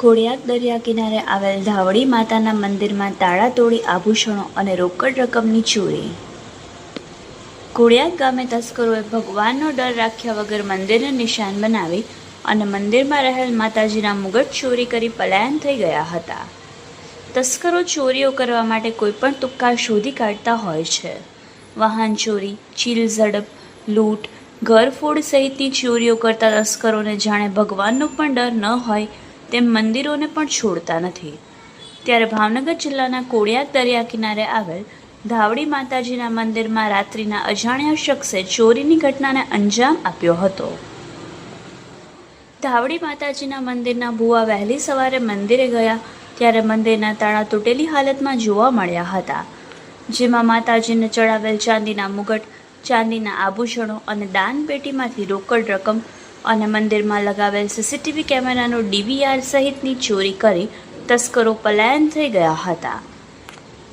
ખોડિયાર દરિયા કિનારે આવેલ ધાવડી માતાના મંદિરમાં તાળા તોડી આભૂષણો અને રોકડ રકમની ચોરી. ખોડિયાર ગામે તસ્કરોએ ભગવાનનો ડર રાખ્યા વગર મંદિરને નિશાન બનાવી અને મંદિરમાં રહેલ માતાજીના મુગટ ચોરી કરી પલાયન થઈ ગયા હતા. તસ્કરો ચોરીઓ કરવા માટે કોઈપણ તુક્કા શોધી કાઢતા હોય છે. વાહન ચોરી, ચીલ ઝડપ, લૂંટ ઘરફોડ સહિતની ચોરીઓ કરતા તસ્કરોને જાણે ભગવાનનો પણ ડર ન હોય તેમ મંદિરોને પણ છોડતા નથી. ત્યારે ભાવનગર જિલ્લાના કોડિયા દરિયા કિનારે આવેલ ધાવડી માતાજીના મંદિરમાં રાત્રિના અજાણ્યા શખ્સે ચોરીની ઘટનાને અંજામ આપ્યો હતો. ધાવડી માતાજીના મંદિરના ભુવા વહેલી સવારે મંદિરે ગયા ત્યારે મંદિરના તાળા તૂટેલી હાલતમાં જોવા મળ્યા હતા, જેમાં માતાજીને ચડાવેલ ચાંદીના મુગટ, ચાંદીના આભૂષણો અને દાનપેટીમાંથી રોકડ રકમ અને મંદિરમાં લગાવેલ સીસીટીવી કેમેરાનો ડીવીઆર સહિતની ચોરી કરી તસ્કરો પલાયન થઈ ગયા હતા.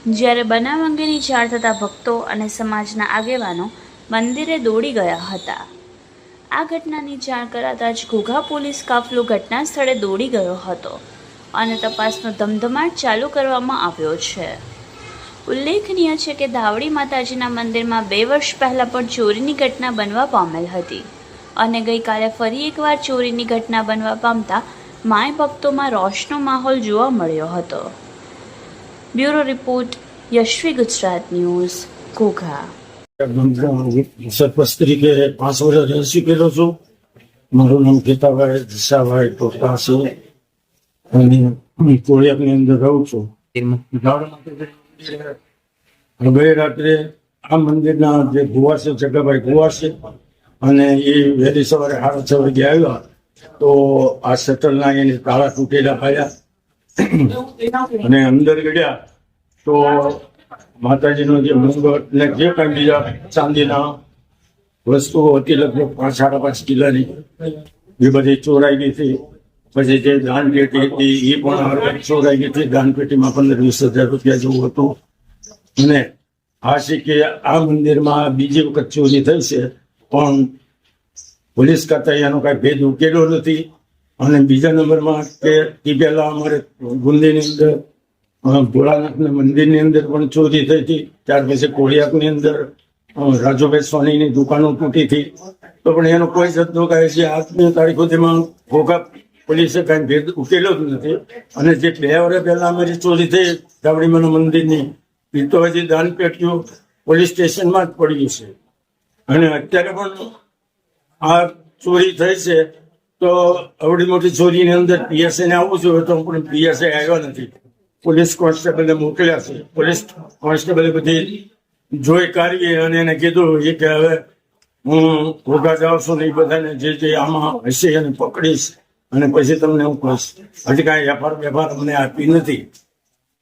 જ્યારે બનાવ અંગેની જાણ થતાં ભક્તો અને સમાજના આગેવાનો મંદિરે દોડી ગયા હતા. આ ઘટનાની જાણ કરાતા જ ઘોઘા પોલીસ કાફલો ઘટના સ્થળે દોડી ગયો હતો અને તપાસનો ધમધમાટ ચાલુ કરવામાં આવ્યો છે. ઉલ્લેખનીય છે કે ધાવડી માતાજીના મંદિરમાં બે વર્ષ પહેલાં પણ ચોરીની ઘટના બનવા પામેલ હતી. અને ગઈકાલે ફરી એકવાર ચોરીની ઘટના બનવા પામતા માય ભક્તોમાં રોશનો માહોલ જોવા મળ્યો હતો. Bureau report, Yashvi Gujarat news, Ghogha. સરપંચ તરીકે પાંચ વર્ષ રસી પેલો છું. મારું નામ ગીતાભાઈ દિશાભાઈ ટોટા છે. અને કોળિયાકની અંદર રહું છું. ગઈ રાત્રે આ મંદિરના જે ગુવા છે, જગાભાઈ ગુવા છે અને એ વહેલી સવારે સાડા છ વાગે આવ્યા તો આ શટલના એની તાળા તૂટેલા પાયા. અને અંદર ગયા તો માતાજીનો જે મુંગટ ને જે કઈ બીજા ચાંદીના વસ્તુઓ હતી લગભગ પાંચ, સાડા પાંચ કિલ્લાની એ બધી ચોરાઈ ગઈ હતી. પછી જે દાનપેટી હતી, એ પણ ચોરાઈ ગઈ હતી. દાનપેટીમાં પંદર, વીસ હજાર રૂપિયા જેવું હતું. અને આ કે આ મંદિરમાં બીજી વખત ચોરી થઈ છે. પણ પોલીસ કરતા એનો કાંઈ ભેદ ઉકેલો નથી. અને બીજા નંબરમાં કે એ અમારે ગુંદીની અંદર ભોળાનાથના મંદિરની અંદર પણ ચોરી થઈ હતી. ત્યાર પછી કોળિયાકની અંદર રાજુભાઈ સોનીની દુકાનો તૂટી હતી. તો પણ એનો કોઈ જથ્થો કહે છે? આજની તારીખ સુધીમાં ઘોઘા પોલીસે કાંઈ ભેદ ઉકેલો જ નથી. અને જે બે વર્ષ પહેલા અમારી ચોરી થઈ ધાવડીમાના મંદિરની એ તો હજી દાન પેટ્યું પોલીસ સ્ટેશનમાં જ પડ્યું છે. અને અત્યારે પણ આ ચોરી થઈ છે, તો આવડી મોટી ચોરીની અંદર પીએસએ ને આવવું જોઈએ તો પણ પીએસએ આવ્યા નથી. પોલીસ કોન્સ્ટેબલને મોકલ્યા છે. પોલીસ કોન્સ્ટેબલે બધી જોઈ કાઢવી અને એને કીધું એ કે હવે હું ભોગા જાઉં છું ને એ બધાને જે જે આમાં હશે એને પકડીશ. અને પછી તમને હું કહીશ હજી કાંઈ વેપાર વેપાર અમને આપી નથી.